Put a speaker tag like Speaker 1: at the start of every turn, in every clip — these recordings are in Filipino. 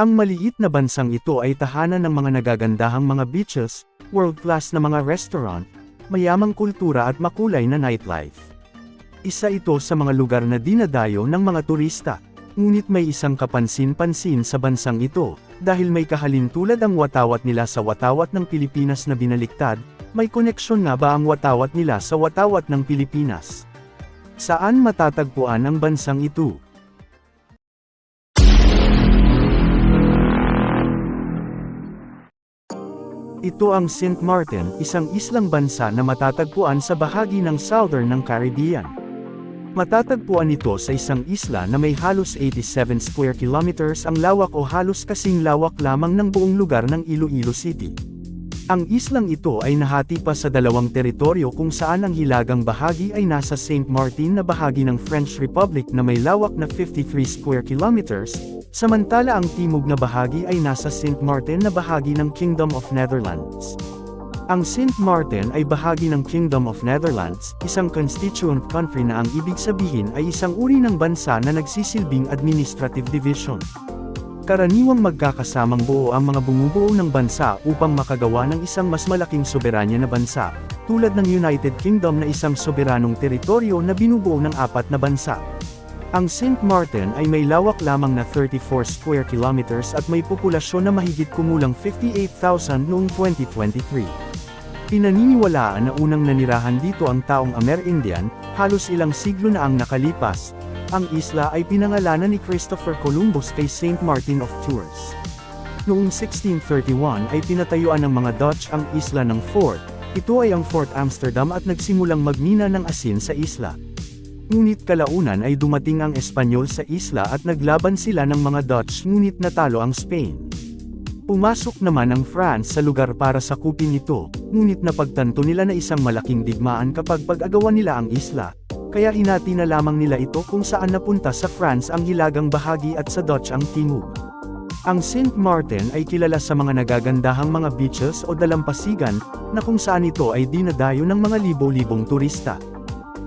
Speaker 1: Ang maliit na bansang ito ay tahanan ng mga nagagandahang mga beaches, world-class na mga restaurant, mayamang kultura at makulay na nightlife. Isa ito sa mga lugar na dinadayo ng mga turista. Ngunit may isang kapansin-pansin sa bansang ito, dahil may kahalintulad ang watawat nila sa watawat ng Pilipinas na binaliktad, may koneksyon nga ba ang watawat nila sa watawat ng Pilipinas? Saan matatagpuan ang bansang ito? Ito ang St. Martin, isang islang bansa na matatagpuan sa bahagi ng southern ng Caribbean. Matatagpuan ito sa isang isla na may halos 87 square kilometers ang lawak o halos kasing lawak lamang ng buong lugar ng Iloilo City. Ang islang ito ay nahati pa sa dalawang teritoryo kung saan ang hilagang bahagi ay nasa St. Martin na bahagi ng French Republic na may lawak na 53 square kilometers, samantala ang timog na bahagi ay nasa St. Martin na bahagi ng Kingdom of Netherlands. Ang St. Martin ay bahagi ng Kingdom of Netherlands, isang constituent country na ang ibig sabihin ay isang uri ng bansa na nagsisilbing administrative division. Karaniwang magkakasamang buo ang mga bumubuo ng bansa upang makagawa ng isang mas malaking soberanya na bansa, tulad ng United Kingdom na isang soberanong teritoryo na binubuo ng apat na bansa. Ang St. Martin ay may lawak lamang na 34 square kilometers at may populasyon na mahigit kumulang 58,000 noong 2023. Pinaniniwalaan na unang nanirahan dito ang taong Amerindian, halos ilang siglo na ang nakalipas. Ang isla ay pinangalanan ni Christopher Columbus kay St. Martin of Tours. Noong 1631 ay pinatayuan ng mga Dutch ang isla ng Fort, ito ay ang Fort Amsterdam at nagsimulang magmina ng asin sa isla. Ngunit kalaunan ay dumating ang Espanyol sa isla at naglaban sila ng mga Dutch ngunit natalo ang Spain. Pumasok naman ang France sa lugar para sakupin ito, ngunit napagtanto nila na isang malaking digmaan kapag pag-agawan nila ang isla, kaya hinati na lamang nila ito kung saan napunta sa France ang hilagang bahagi at sa Dutch ang timog. Ang St. Martin ay kilala sa mga nagagandahang mga beaches o dalampasigan, na kung saan ito ay dinadayo ng mga libo-libong turista.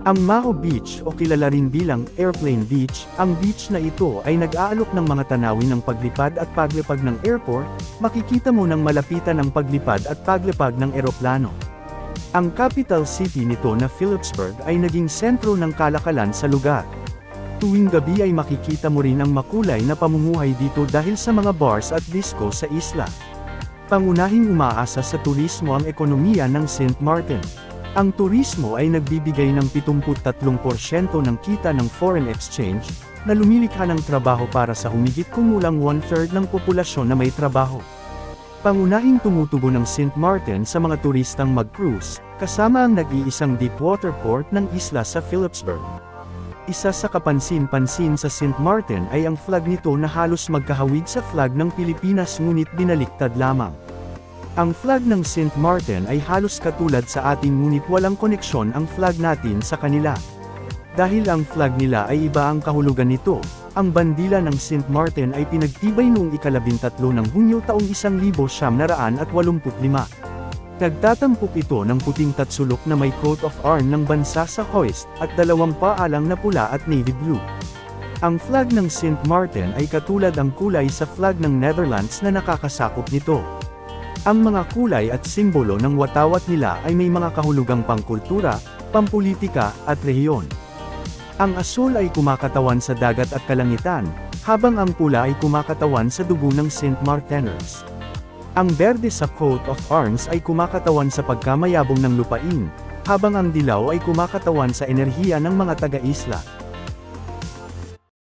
Speaker 1: Ang Maho Beach o kilala rin bilang Airplane Beach, ang beach na ito ay nag-aalok ng mga tanawin ng paglipad at paglipag ng airport, makikita mo ng malapitan ang paglipad at paglipag ng eroplano. Ang capital city nito na Philipsburg ay naging sentro ng kalakalan sa lugar. Tuwing gabi ay makikita mo rin ang makulay na pamumuhay dito dahil sa mga bars at disco sa isla. Pangunahing umaasa sa turismo ang ekonomiya ng St. Martin. Ang turismo ay nagbibigay ng 73% ng kita ng foreign exchange, na lumilikha ng trabaho para sa humigit kumulang one-third ng populasyon na may trabaho. Pangunahing tumutubo ng St. Martin sa mga turistang mag-cruise, kasama ang nag-iisang deepwater port ng isla sa Philipsburg. Isa sa kapansin-pansin sa St. Martin ay ang flag nito na halos magkahawig sa flag ng Pilipinas ngunit binaliktad lamang. Ang flag ng St. Martin ay halos katulad sa ating ngunit walang koneksyon ang flag natin sa kanila. Dahil ang flag nila ay iba ang kahulugan nito, ang bandila ng St. Martin ay pinagtibay noong ikalabintatlo ng Hunyo taong 1985. Nagtatampok ito ng puting tatsulok na may coat of arm ng bansa sa hoist, at dalawang paalang na pula at navy blue. Ang flag ng St. Martin ay katulad ang kulay sa flag ng Netherlands na nakakasakop nito. Ang mga kulay at simbolo ng watawat nila ay may mga kahulugang pangkultura, pampolitika, at rehiyon. Ang asul ay kumakatawan sa dagat at kalangitan, habang ang pula ay kumakatawan sa dugo ng St. Martiners. Ang berde sa coat of arms ay kumakatawan sa pagkamayabong ng lupain, habang ang dilaw ay kumakatawan sa enerhiya ng mga taga-isla.